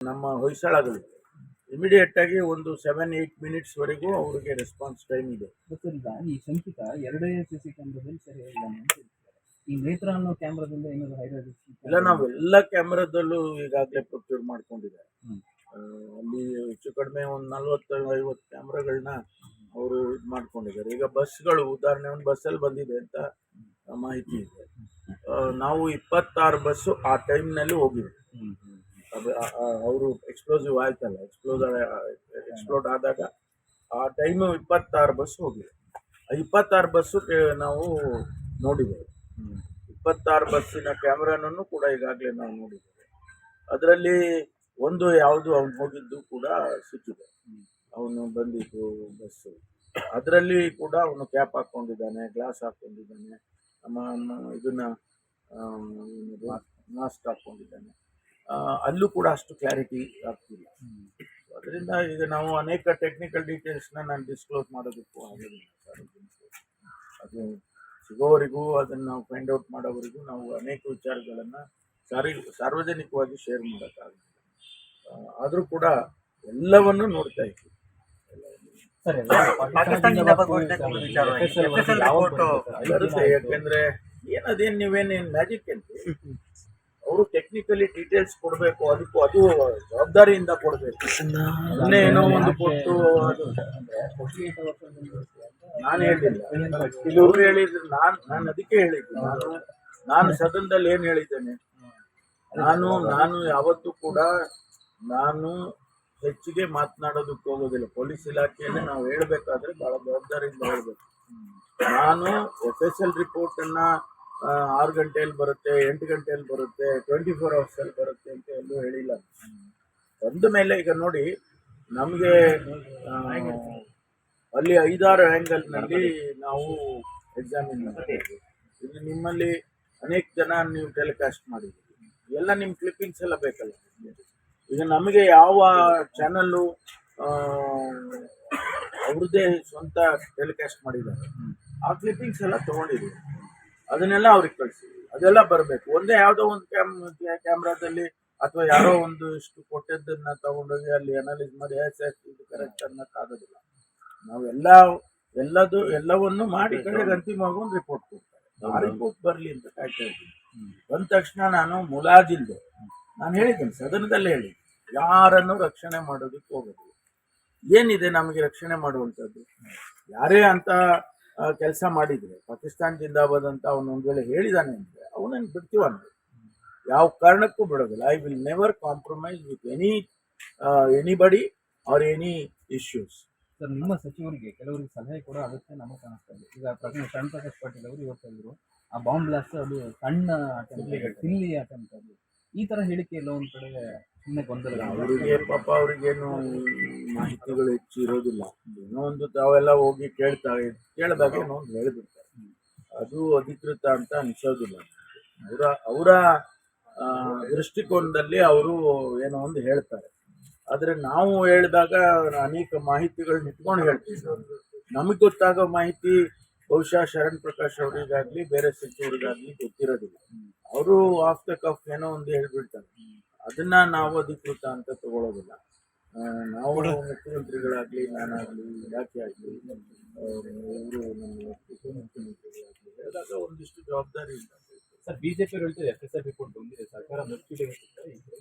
ನಮ್ಮ ಹೊಯ್ಸಳಗಳು ಇಮಿಡಿಯೇಟ್ ಆಗಿ ಒಂದು ಸೆವೆನ್ ಏಯ್ಟ್ ಮಿನಿಟ್ಸ್ ವರೆಗೂ ಅವರಿಗೆ ರೆಸ್ಪಾನ್ಸ್ ಟೈಮ್ ಇದೆ. ಈ ಶಂಕಿತ ಎರಡನೇ ಸಿ ಸಿ ಕ್ಯಾಮ್ರಾದಲ್ಲಿ ಸರಿ ಇದ್ದಾನೆ ಅಂತ ಈ ನೇತ್ರ ಅನ್ನೋ ಕ್ಯಾಮ್ರಾದಿಂದ ಏನಾದ್ರು ಇಲ್ಲ ನಾವು ಎಲ್ಲ ಕ್ಯಾಮ್ರಾದಲ್ಲೂ ಈಗಾಗಲೇ ಪ್ರೊಕ್ಯೂರ್ ಮಾಡ್ಕೊಂಡಿದ್ದಾರೆ. ಹ್ಮ್. ಆ, ಅಲ್ಲಿ ಹೆಚ್ಚು ಕಡಿಮೆ ಒಂದು ನಲ್ವತ್ತು ಐವತ್ತು ಕ್ಯಾಮ್ರಾಗಳನ್ನ ಅವರು ಇದು ಮಾಡ್ಕೊಂಡಿದ್ದಾರೆ. ಈಗ ಬಸ್ಗಳು ಉದಾಹರಣೆ ಒಂದು ಬಸ್ಸಲ್ಲಿ ಬಂದಿದೆ ಅಂತ ಮಾಹಿತಿ ಇದೆ. ಆ, ನಾವು ಇಪ್ಪತ್ತಾರು ಬಸ್ಸು ಆ ಟೈಮ್ನಲ್ಲಿ ಹೋಗಿದ್ವಿ ಅವರು ಎಕ್ಸ್ಪ್ಲೋಸಿವ್ ಆಯ್ತಲ್ಲ ಎಕ್ಸ್ಪ್ಲೋಸ್ ಎಕ್ಸ್ಪ್ಲೋಡ್ ಆದಾಗ ಆ ಟೈಮು ಇಪ್ಪತ್ತಾರು ಬಸ್ ಹೋಗಿದೆ ಆ ಇಪ್ಪತ್ತಾರು ಬಸ್ಸು ನಾವು ನೋಡಿದ್ದೇವೆ. ಇಪ್ಪತ್ತಾರು ಬಸ್ಸಿನ ಕ್ಯಾಮ್ರಾನನ್ನು ಕೂಡ ಈಗಾಗಲೇ ನಾವು ನೋಡಿದ್ದೇವೆ. ಅದರಲ್ಲಿ ಒಂದು ಯಾವುದು ಅವನು ಹೋಗಿದ್ದು ಕೂಡ ಸಿಕ್ಕಿದೆ. ಅವನು ಬಂದಿದ್ದು ಬಸ್ಸು ಅದರಲ್ಲಿ ಕೂಡ ಅವನು ಕ್ಯಾಪ್ ಹಾಕ್ಕೊಂಡಿದ್ದಾನೆ ಗ್ಲಾಸ್ ಹಾಕ್ಕೊಂಡಿದ್ದಾನೆ ನಮ್ಮ ಇದನ್ನು ಮಾಸ್ಕ್ ಹಾಕ್ಕೊಂಡಿದ್ದಾನೆ ಅಲ್ಲೂ ಕೂಡ ಅಷ್ಟು ಕ್ಲಾರಿಟಿ ಆಗ್ತಿಲ್ಲ. ಅದರಿಂದ ಈಗ ನಾವು ಅನೇಕ ಟೆಕ್ನಿಕಲ್ ಡೀಟೇಲ್ಸ್ನ ನಾನು ಡಿಸ್ಕ್ಲೋಸ್ ಮಾಡೋದಕ್ಕೂ ಸಾರ್ವಜನಿಕರಿಗೆ. ಅದು ಸಿಗೋವರೆಗೂ ಅದನ್ನು ನಾವು ಫೈಂಡ್ ಔಟ್ ಮಾಡೋವರೆಗೂ ನಾವು ಅನೇಕ ವಿಚಾರಗಳನ್ನು ಸಾರಿ ಸಾರ್ವಜನಿಕವಾಗಿ ಶೇರ್ ಮಾಡೋಕ್ಕಾಗಲ್ಲ ಆದರೂ ಕೂಡ ಎಲ್ಲವನ್ನು ನೋಡ್ತಾ ಇದ್ವಿ. ಯಾಕಂದ್ರೆ ಬರುತ್ತೆ ಯಾಕೆಂದ್ರೆ ಏನದೇನು ನೀವೇನೇನು ಮ್ಯಾಜಿಕ್ ಅಂತ ಅವರು ಟೆಕ್ನಿಕಲಿ ಡೀಟೇಲ್ಸ್ ಕೊಡಬೇಕು, ಅದಕ್ಕೂ ಅದು ಜವಾಬ್ದಾರಿಯಿಂದ ಕೊಡಬೇಕು. ಸುಮ್ಮನೆ ಏನೋ ಒಂದು ಕೊಟ್ಟು ಅದು. ನಾನು ಹೇಳಿಲ್ಲ. ಇವರು ಹೇಳಿದ್ರು, ನಾನು ನಾನು ಅದಕ್ಕೆ ಹೇಳಿದ್ದು. ನಾನು ನಾನು ಸದನದಲ್ಲಿ ಏನು ಹೇಳಿದ್ದೇನೆ? ನಾನು ನಾನು ಯಾವತ್ತೂ ಕೂಡ ನಾನು ಹೆಚ್ಚಿಗೆ ಮಾತನಾಡೋದಕ್ಕೆ ಹೋಗೋದಿಲ್ಲ. ಪೊಲೀಸ್ ಇಲಾಖೆಯಲ್ಲಿ ನಾವು ಹೇಳಬೇಕಾದ್ರೆ ಬಹಳ ಜವಾಬ್ದಾರಿಯಿಂದ ಹೇಳಬೇಕು. ನಾನು ಎಫ್ ಎಸ್ ಎಲ್ ರಿಪೋರ್ಟನ್ನು ಆರು ಗಂಟೆಯಲ್ಲಿ ಬರುತ್ತೆ, ಎಂಟು ಗಂಟೆಯಲ್ಲಿ ಬರುತ್ತೆ ಟ್ವೆಂಟಿ ಫೋರ್ ಅವರ್ಸಲ್ಲಿ ಬರುತ್ತೆ ಅಂತ ಎಲ್ಲೂ ಹೇಳಿಲ್ಲ. ಬಂದ ಮೇಲೆ ಈಗ ನೋಡಿ, ನಮಗೆ ಅಲ್ಲಿ ಐದಾರು ಆ್ಯಂಗಲ್ನಲ್ಲಿ ನಾವು ಎಕ್ಸಾಮಿನ್ ಮಾಡ್ತೀವಿ ಇಲ್ಲಿ ನಿಮ್ಮಲ್ಲಿ ಅನೇಕ ಜನ ನೀವು ಟೆಲಿಕಾಸ್ಟ್ ಮಾಡಿದ್ದೀರಿ. ಎಲ್ಲ ನಿಮ್ಮ ಕ್ಲಿಪ್ಪಿಂಗ್ಸ್ ಎಲ್ಲ ಬೇಕಲ್ಲ? ಈಗ ನಮಗೆ ಯಾವ ಚಾನಲ್ಲು ಅವ್ರದ್ದೇ ಸ್ವಂತ ಟೆಲಿಕಾಸ್ಟ್ ಮಾಡಿದ್ದಾರೆ. ಆ ಕ್ಲಿಪ್ಪಿಂಗ್ಸ್ ಎಲ್ಲ ತೊಗೊಂಡಿದ್ದೀವಿ. ಅದನ್ನೆಲ್ಲ ಅವ್ರಿಗೆ ಕಳಿಸಿ. ಅದೆಲ್ಲ ಬರಬೇಕು. ಒಂದೇ ಯಾವುದೋ ಒಂದು ಕ್ಯಾಮ್ ಕ್ಯಾಮ್ರಾದಲ್ಲಿ ಅಥವಾ ಯಾರೋ ಒಂದು ಇಷ್ಟು ಕೊಟ್ಟಿದ್ದನ್ನ ತಗೊಂಡೋಗಿ ಅಲ್ಲಿ ಅನಾಲಿಸ್ ಮಾಡಿ ಇದು ಕರೆಕ್ಟ್ ಅನ್ನೋಕ್ಕಾಗೋದಿಲ್ಲ ನಾವೆಲ್ಲ ಎಲ್ಲದು ಎಲ್ಲವನ್ನು ಮಾಡಿ ಕಡೆಗೆ ಅಂತಿಮವಾಗಿ ಒಂದು ರಿಪೋರ್ಟ್ ಕೊಡ್ತಾರೆ. ಆ ರಿಪೋರ್ಟ್ ಬರಲಿ ಅಂತ ಕಾಯ್ತಾ ಇದ್ದೀನಿ. ಬಂದ ತಕ್ಷಣ ನಾನು ಮುಲಾಜಿಲ್ದೆ. ನಾನು ಹೇಳಿದ್ದೇನೆ ಸದನದಲ್ಲೇ ಹೇಳಿ ಯಾರನ್ನು ರಕ್ಷಣೆ ಮಾಡೋದಕ್ಕೆ ಹೋಗೋದು ಏನಿದೆ ನಮಗೆ ರಕ್ಷಣೆ ಮಾಡುವಂಥದ್ದು ಯಾರೇ ಅಂತ ಕೆಲಸ ಮಾಡಿದರೆ ಪಾಕಿಸ್ತಾನ ಜಿಂದಾಬಾದ್ ಅಂತ ಅವನು ಒಂದು ವೇಳೆ ಹೇಳಿದಾನೆ ಅಂದರೆ ಅವನನ್ನು ಬಿಡ್ತೀವ ನಾವು ಯಾವ ಕಾರಣಕ್ಕೂ ಬಿಡೋದಿಲ್ಲ. I will never compromise with any anybody or any issues sir ನಿಮ್ಮ ಸಚಿವರಿಗೆ ಕೆಲವರಿಗೆ ಸಲಹೆ ಕೂಡ ಅಗತ್ಯ ನಮಗೆ ಕಾಣಿಸ್ತಾ ಇದೆ. ಈಗ ಪ್ರಕರಣ ಶರಣ್ ಪ್ರಕಾಶ್ ಪಾಟೀಲ್ ಅವರು ಇವತ್ತು ಹೇಳಿದ್ರು ಆ ಬಾಂಬ್ ಬ್ಲಾಸ್ಟ್ ಅದು ಸಣ್ಣ ಅಟೆಂಪ್ಟ್ ತಿಲ್ಲಿ ಅಟೆಂಪ್ಟ್ ಅದು ಈ ತರ ಹೇಳಿಕೆ ಎಲ್ಲ ಒಂದ್ ಕಡೆ ಸುಮ್ಮನೆ ಗೊಂದಲ. ಅವರಿಗೆ ಪಾಪ ಅವ್ರಿಗೇನು ಮಾಹಿತಿಗಳು ಹೆಚ್ಚು ಇರೋದಿಲ್ಲ. ಏನೋ ಒಂದು ತಾವೆಲ್ಲ ಹೋಗಿ ಕೇಳ್ತಾರೆ. ಕೇಳಿದಾಗ ಏನೋ ಒಂದು ಹೇಳಿಬಿಡ್ತಾರೆ. ಅದು ಅಧಿಕೃತ ಅಂತ ಅನಿಸೋದಿಲ್ಲ. ಅವರ ಅವರ ದೃಷ್ಟಿಕೋನದಲ್ಲಿ ಅವರು ಏನೋ ಒಂದು ಹೇಳ್ತಾರೆ. ಆದರೆ ನಾವು ಹೇಳಿದಾಗ ಅನೇಕ ಮಾಹಿತಿಗಳನ್ನ ಇಟ್ಕೊಂಡು ಹೇಳ್ತೀವಿ. ನಮಗೆ ಗೊತ್ತಾಗೋ ಮಾಹಿತಿ ಬಹುಶಃ ಶರಣ್ ಪ್ರಕಾಶ್ ಅವರಿಗಾಗ್ಲಿ ಬೇರೆ ಸಚಿವರಿಗಾಗ್ಲಿ ಗೊತ್ತಿರೋದಿಲ್ಲ. ಅವರು ಆಫ್ ದ ಕಫ್ ಏನೋ ಒಂದು ಹೇಳ್ಬಿಡ್ತಾರೆ. ಅದನ್ನ ನಾವು ಅಧಿಕೃತ ಅಂತ ತಗೊಳ್ಳೋದಿಲ್ಲ ನಾವು ಮುಖ್ಯಮಂತ್ರಿಗಳಾಗ್ಲಿ ನಾನಾಗ್ಲಿ ಇಲಾಖೆ ಆಗಲಿ ಇವರು ನಮ್ಮ ಉಪಮುಖ್ಯಮಂತ್ರಿಗಳಾಗ್ಲಿ ಹೇಳಿದಾಗ ಒಂದಿಷ್ಟು ಜವಾಬ್ದಾರಿ ಇಲ್ಲ ಸರ್ ಬಿಜೆಪಿ ಎಸ್ ರಿಪೋರ್ಟ್ ಬಂದಿದೆ ಸರ್ಕಾರ ಮುಚ್ಚಿದೆ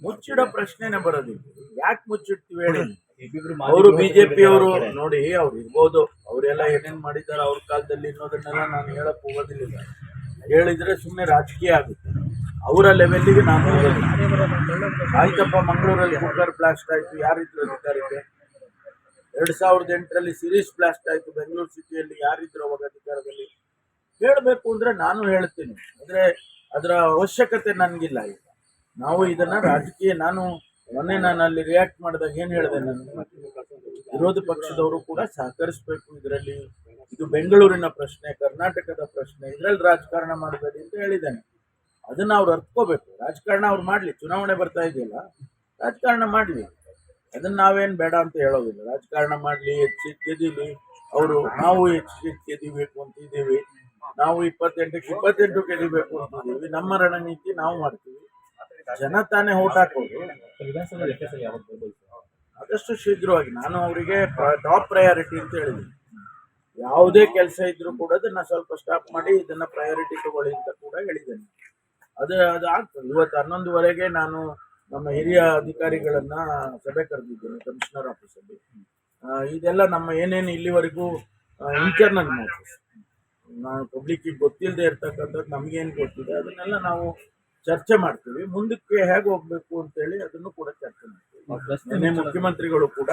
ಮುಚ್ಚಿಡೋ ಪ್ರಶ್ನೆನೇ ಬರೋದಿಲ್ಲ. ಯಾಕೆ ಮುಚ್ಚಿಡ್ತೀವಿ ಹೇಳಿ? ಅವರು ಬಿಜೆಪಿ ಅವರು ನೋಡಿ ಅವ್ರು ಇರ್ಬೋದು. ಅವರೆಲ್ಲ ಏನೇನ್ ಮಾಡಿದ್ದಾರೆ ಅವ್ರ ಕಾಲದಲ್ಲಿ ಅನ್ನೋದನ್ನೆಲ್ಲ ನಾನು ಹೇಳಕ್ ಹೋಗೋದಿಲ್ಲ ಹೇಳಿದ್ರೆ ಸುಮ್ಮನೆ ರಾಜಕೀಯ ಆಗುತ್ತೆ. ಅವರ ಲೆವೆಲ್ಲಿಗೆ ನಾನು ಆಯ್ತಪ್ಪ, ಮಂಗಳೂರಲ್ಲಿ ಕುಕ್ಕರ್ ಬ್ಲಾಸ್ಟ್ ಆಯ್ತು. ಯಾರಿದ್ರು ಅಧಿಕಾರಕ್ಕೆ ಎರಡ್ ಸಾವಿರದ ಎಂಟರಲ್ಲಿ ಸಿರೀಸ್ ಬ್ಲಾಸ್ಟ್ ಆಯ್ತು. ಬೆಂಗಳೂರು ಸಿಟಿಯಲ್ಲಿ ಯಾರಿದ್ರು ಅವಾಗ ಅಧಿಕಾರದಲ್ಲಿ? ಹೇಳಬೇಕು ಅಂದ್ರೆ ನಾನು ಹೇಳ್ತೀನಿ. ಅಂದ್ರೆ ಅದರ ಅವಶ್ಯಕತೆ ನನಗಿಲ್ಲ ಈಗ. ನಾವು ಇದನ್ನ ರಾಜಕೀಯ, ನಾನು ಮೊನ್ನೆ ನಾನು ಅಲ್ಲಿ ರಿಯಾಕ್ಟ್ ಮಾಡಿದಾಗ ಏನು ಹೇಳಿದೆ ನಾನು? ವಿರೋಧ ಪಕ್ಷದವರು ಕೂಡ ಸಹಕರಿಸಬೇಕು ಇದರಲ್ಲಿ. ಇದು ಬೆಂಗಳೂರಿನ ಪ್ರಶ್ನೆ, ಕರ್ನಾಟಕದ ಪ್ರಶ್ನೆ, ಇದರಲ್ಲಿ ರಾಜಕಾರಣ ಮಾಡಬೇಡಿ ಅಂತ ಹೇಳಿದ್ದಾನೆ. ಅದನ್ನ ಅವ್ರು ಅರ್ಥಕೋಬೇಕು ರಾಜಕಾರಣ ಅವ್ರು ಮಾಡಲಿ, ಚುನಾವಣೆ ಬರ್ತಾ ಇದೆಯಲ್ಲ, ರಾಜಕಾರಣ ಮಾಡಲಿ. ಅದನ್ನ ನಾವೇನು ಬೇಡ ಅಂತ ಹೇಳೋದಿಲ್ಲ. ರಾಜಕಾರಣ ಮಾಡಲಿ ಹೆಚ್ಚು ಗೆದ್ದೀವಿ ಅವರು, ನಾವು ಹೆಚ್ಚು ಗೆದಿಬೇಕು ಅಂತ ಇದ್ದೀವಿ. ನಾವು ಇಪ್ಪತ್ತೆಂಟಕ್ಕೆ ಇಪ್ಪತ್ತೆಂಟು ಗೆದಿಬೇಕು ಅಂತ ಇದ್ದೀವಿ. ನಮ್ಮ ರಣನೀತಿ ನಾವು ಮಾಡ್ತೀವಿ. ಜನ ತಾನೇ ಓಟ್ ಹಾಕೋದು. ಆದಷ್ಟು ಶೀಘ್ರವಾಗಿ ನಾನು ಅವರಿಗೆ ಟಾಪ್ ಪ್ರಯಾರಿಟಿ ಅಂತ ಹೇಳಿದ್ದೀನಿ. ಯಾವುದೇ ಕೆಲಸ ಇದ್ರೂ ಕೂಡ ಅದನ್ನ ಸ್ವಲ್ಪ ಸ್ಟಾಪ್ ಮಾಡಿ ಇದನ್ನ ಪ್ರಯಾರಿಟಿ ತಗೊಳ್ಳಿ ಅಂತ ಕೂಡ ಹೇಳಿದ್ದೇನೆ. ಅದು ಅದು ಆಗ್ತದೆ. ಇವತ್ತು ಹನ್ನೊಂದುವರೆಗೆ ನಾನು ನಮ್ಮ ಹಿರಿಯ ಅಧಿಕಾರಿಗಳನ್ನ ಸಭೆ ಕರೆದಿದ್ದೇನೆ ಕಮಿಷನರ್ ಆಫೀಸಲ್ಲಿ ಇದೆಲ್ಲ ನಮ್ಮ ಏನೇನು ಇಲ್ಲಿವರೆಗೂ ಇಂಟರ್ನಲ್ ಮ್ಯಾಟರ್ಸ್ ನಾವು ಪಬ್ಲಿಕ್ಕಿಗೆ ಗೊತ್ತಿಲ್ಲದೆ ಇರ್ತಕ್ಕಂಥದ್ದು ನಮಗೇನು ಗೊತ್ತಿದೆ, ಅದನ್ನೆಲ್ಲ ನಾವು ಚರ್ಚೆ ಮಾಡ್ತೀವಿ. ಮುಂದಕ್ಕೆ ಹೇಗೆ ಹೋಗ್ಬೇಕು ಅಂತೇಳಿ ಅದನ್ನು ಕೂಡ ಚರ್ಚೆ ಮಾಡ್ತೀವಿ. ನಿನ್ನೆ ಮುಖ್ಯಮಂತ್ರಿಗಳು ಕೂಡ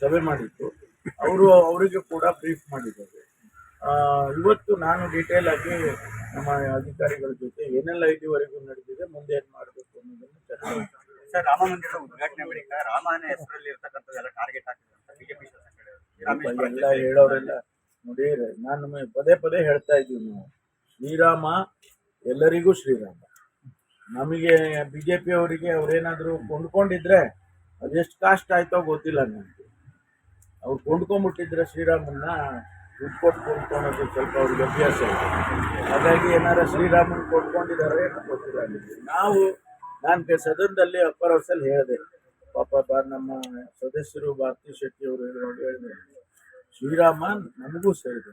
ಸಭೆ ಮಾಡಿದ್ದು. ಅವರು ಅವರಿಗೆ ಕೂಡ ಬ್ರೀಫ್ ಮಾಡಿದ್ದಾರೆ. ಆ, ಇವತ್ತು ನಾನು ಡೀಟೇಲ್ ಆಗಿ ನಮ್ಮ ಅಧಿಕಾರಿಗಳ ಜೊತೆ ಏನೆಲ್ಲ ಇದುವರೆಗೂ ನಡೆದಿದೆ ಮುಂದೆ ಏನ್ ಮಾಡಬೇಕು ಅನ್ನೋದನ್ನು ಚರ್ಚೆ. ಸರ್ ರಾಮ ಮಂದಿರದ ಉದ್ಘಾಟನೆ ಬಳಿಕ ರಾಮಾಯಣ ಹೆಸರಲ್ಲಿ ಇರ್ತಕ್ಕಂಥದ್ದೆಲ್ಲ ಟಾರ್ಗೆಟ್ ಆಗ್ತದೆ ಅಂತ ಬಿಜೆಪಿ ಶಾಸಕರು ಎಲ್ಲ ಹೇಳೋರೆಲ್ಲ ನೋಡಿ ನಾನು ಪದೇ ಪದೇ ಹೇಳ್ತಾ ಇದ್ದೀವಿ ನಾವು. ಶ್ರೀರಾಮ ಎಲ್ಲರಿಗೂ ಶ್ರೀರಾಮ. ನಮಗೆ ಬಿಜೆಪಿ ಅವರಿಗೆ ಅವರೇನಾದರೂ ಕೊಂಡ್ಕೊಂಡಿದ್ರೆ ಅದೆಷ್ಟು ಕಾಸ್ಟ್ ಆಯ್ತೋ ಗೊತ್ತಿಲ್ಲ ನನಗೆ ಅವ್ರು ಕೊಂಡ್ಕೊಂಡ್ಬಿಟ್ಟಿದ್ರೆ ಶ್ರೀರಾಮನ್ನ ದುಡ್ಡು ಕೊಟ್ಟು ಕೊಂಡ್ಕೊಳೋದು ಸ್ವಲ್ಪ ಅವ್ರಿಗೆ ಅಭ್ಯಾಸ ಇದೆ. ಹಾಗಾಗಿ ಏನಾರ ಶ್ರೀರಾಮನ್ ಕೊಂಡ್ಕೊಂಡಿದ್ದಾರೆ ಗೊತ್ತಿಲ್ಲ ನಾವು, ನಾನು ಸದನದಲ್ಲಿ ಅಪ್ಪರ್ ಹೌಸಲ್ಲಿ ಹೇಳಿದೆ. ಪಾಪ ಬಾ, ನಮ್ಮ ಸದಸ್ಯರು ಭಾರತಿ ಶೆಟ್ಟಿ ಅವರು ಹೇಳಿದ್ರು. ಹೇಳಿದೆ ಶ್ರೀರಾಮನ್ ನಮಗೂ ಸೇರಿದೆ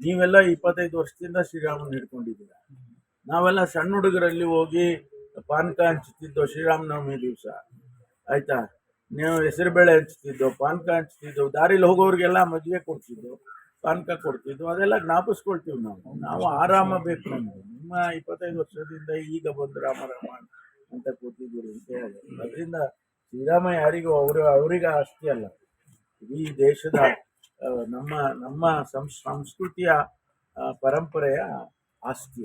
ನೀವೆಲ್ಲ ಇಪ್ಪತ್ತೈದು ವರ್ಷದಿಂದ ಶ್ರೀರಾಮನ್ ಹಿಡ್ಕೊಂಡಿದ್ದೀರ. ನಾವೆಲ್ಲ ಸಣ್ಣ ಹುಡುಗರಲ್ಲಿ ಹೋಗಿ ಪಾನಕ ಹಂಚ್ತಿದ್ದೋ ಶ್ರೀರಾಮನವಮಿ ದಿವಸ. ಆಯಿತಾ? ನೀವು ಹೆಸರುಬೇಳೆ ಹಂಚ್ತಿದ್ದೋ ಪಾನಕ ಹಂಚ್ತಿದ್ದೋ, ದಾರಿಲಿ ಹೋಗೋರಿಗೆಲ್ಲ ಮದುವೆ ಕೊಡ್ತಿದ್ದೋ ಪಾನಕ ಕೊಡ್ತಿದ್ವು ಅದೆಲ್ಲ ಜ್ಞಾಪಿಸ್ಕೊಳ್ತೀವಿ ನಾವು. ನಾವು ಆರಾಮ ಬೇಕು ನಮಗೆ. ನಿಮ್ಮ ಇಪ್ಪತ್ತೈದು ವರ್ಷದಿಂದ ಈಗ ಬಂದು ರಾಮ ರಾಮ ಅಂತ ಕೂತಿದ್ದೀರಿ ಅಂತ ಹೇಳಿ. ಅದರಿಂದ ಶ್ರೀರಾಮ ಯಾರಿಗೂ ಅವರು, ಅವರಿಗೆ ಆಸ್ತಿ ಅಲ್ಲ. ಇಡೀ ದೇಶದ ನಮ್ಮ ನಮ್ಮ ಸಂಸ್, ಸಂಸ್ಕೃತಿಯ ಪರಂಪರೆಯ ಆಸ್ತಿ